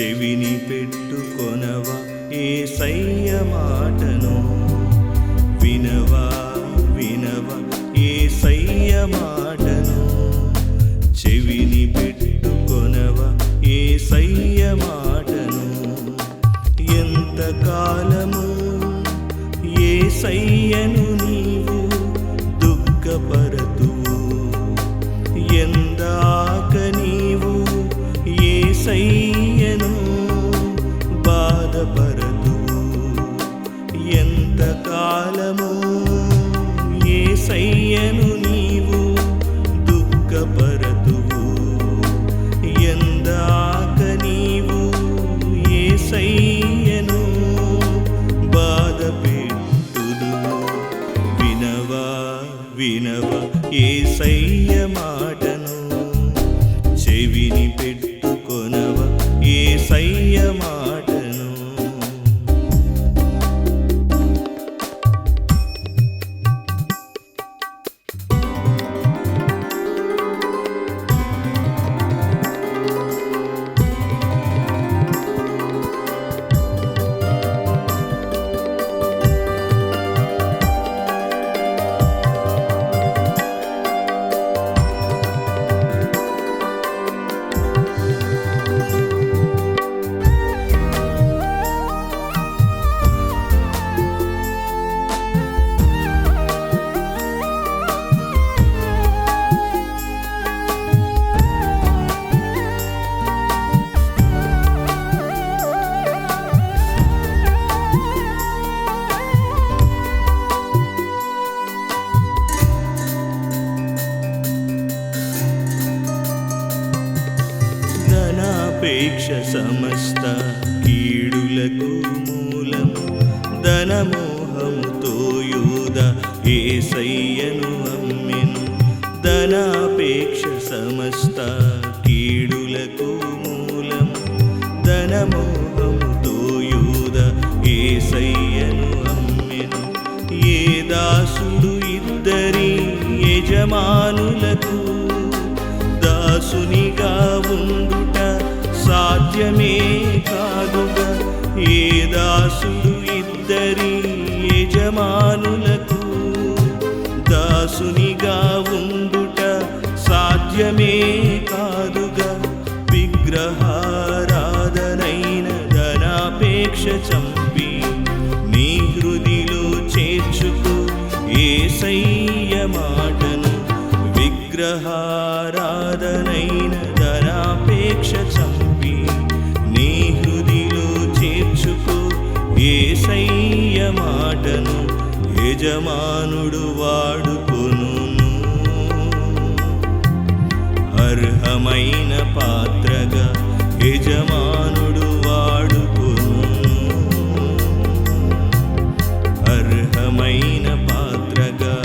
చెవిని పెట్టుకొనవా? ఏ సయ్య మాటను? వినవా వినవా ఏ సయ్య మాటను? చెవిని పెట్టుకొనవా? ఏ సయ్య మాటను? ఎంత కాలము? ఏ సయ్యను నయ్యను నీవు దుఃఖపరతువు. ఎందాక నీవు ఏ సయ్యను బాధ పెట్టుదు వినవా వినవా ఏ సయ్య మాట ధనాపేక్ష సమస్త కీడులకు మూలము ధనమోహముతో యూద ఏసయ్యను అమ్మెను. ధనాపేక్ష సమస్త కీడులకు మూలము ధనమోహముతో యూద ఏసయ్యను అమ్మెను. ఏ దాసుడు ఇద్దరి యజమానులకు దాసునిగా ఉన్న సాధ్యమే కాదుగా ఏ దాసుడు ఇద్దరి యజమానులకు దాసునిగా ఉండుట సాధ్యమే కాదుగా. విగ్రహారాధనైన ధనాపేక్ష చంపి నీ హృదిలో చేర్చుకో ఏ మాటను. విగ్రహారాధనైన ఏసయ్య మాటను యజమానుడు వాడుకొను అర్హమైన పాత్రగా యజమానుడు వాడుకొను అర్హమైన పాత్రగా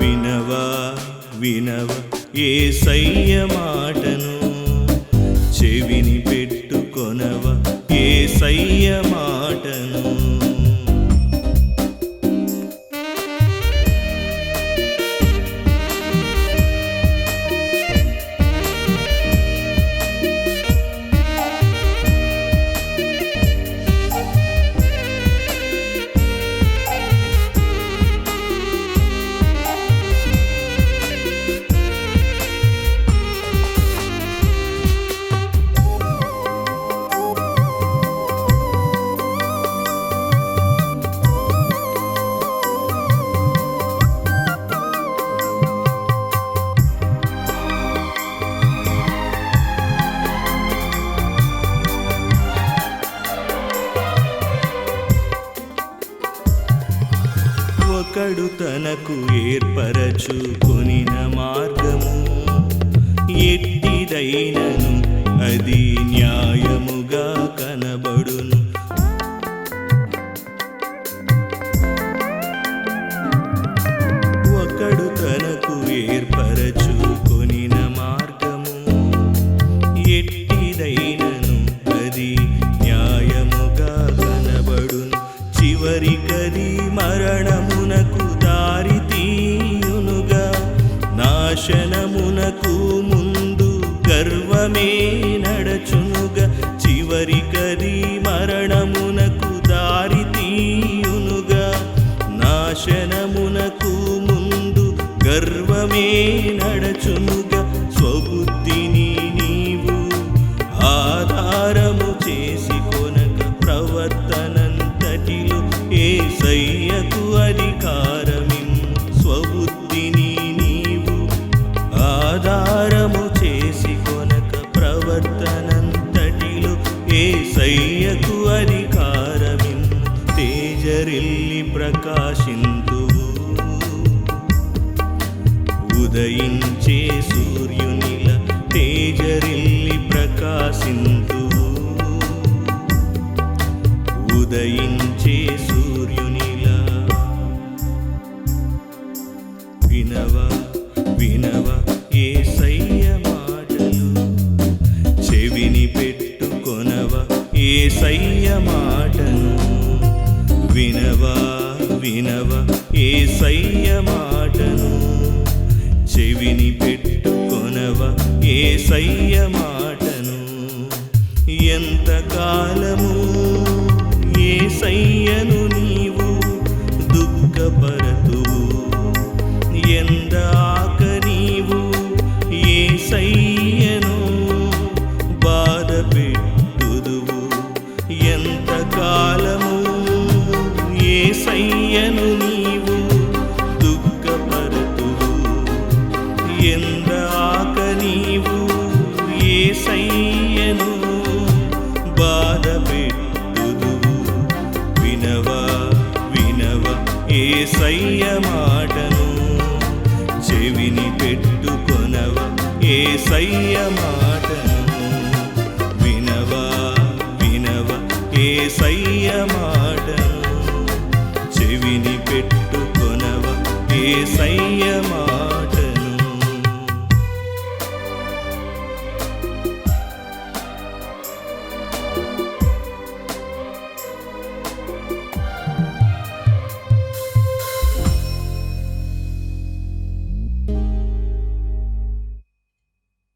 వినవా వినవ ఏ మాటను చెవి ఏ సయ్య ఒకడు తనకు ఏర్పరచుకొనిన మార్గము. ఎట్టి నాశనమునకు ముందు గర్వమే నడచునుగ. చివరికది మరణమునకు దారి తీయునుగా. నాశనమునకు ముందు గర్వమే నడచునుగా. ఉదయించే సూర్యునిల తేజరిల్లి ప్రకాశింతు. ఉదయించే సూర్యునిల వినవ వినవ ఏ సయ్య మాటలు. చెవిని పెట్టుకొనవ ఏ సయ్య మాటను వినవా వినవ ఏ సయ్య మాటను చెవిని పెట్టుకొనవా? ఏ సయ్య మాటను? ఎంతకాలము ఏ సయ్యను నీవు దుఃఖపరతువు? ఎందాక నీవు ఏ సయ్య మాటను వినవా వినవ ఏ సయ్య మాటను చెవిని పెట్టుకొనవా ఏ మాట.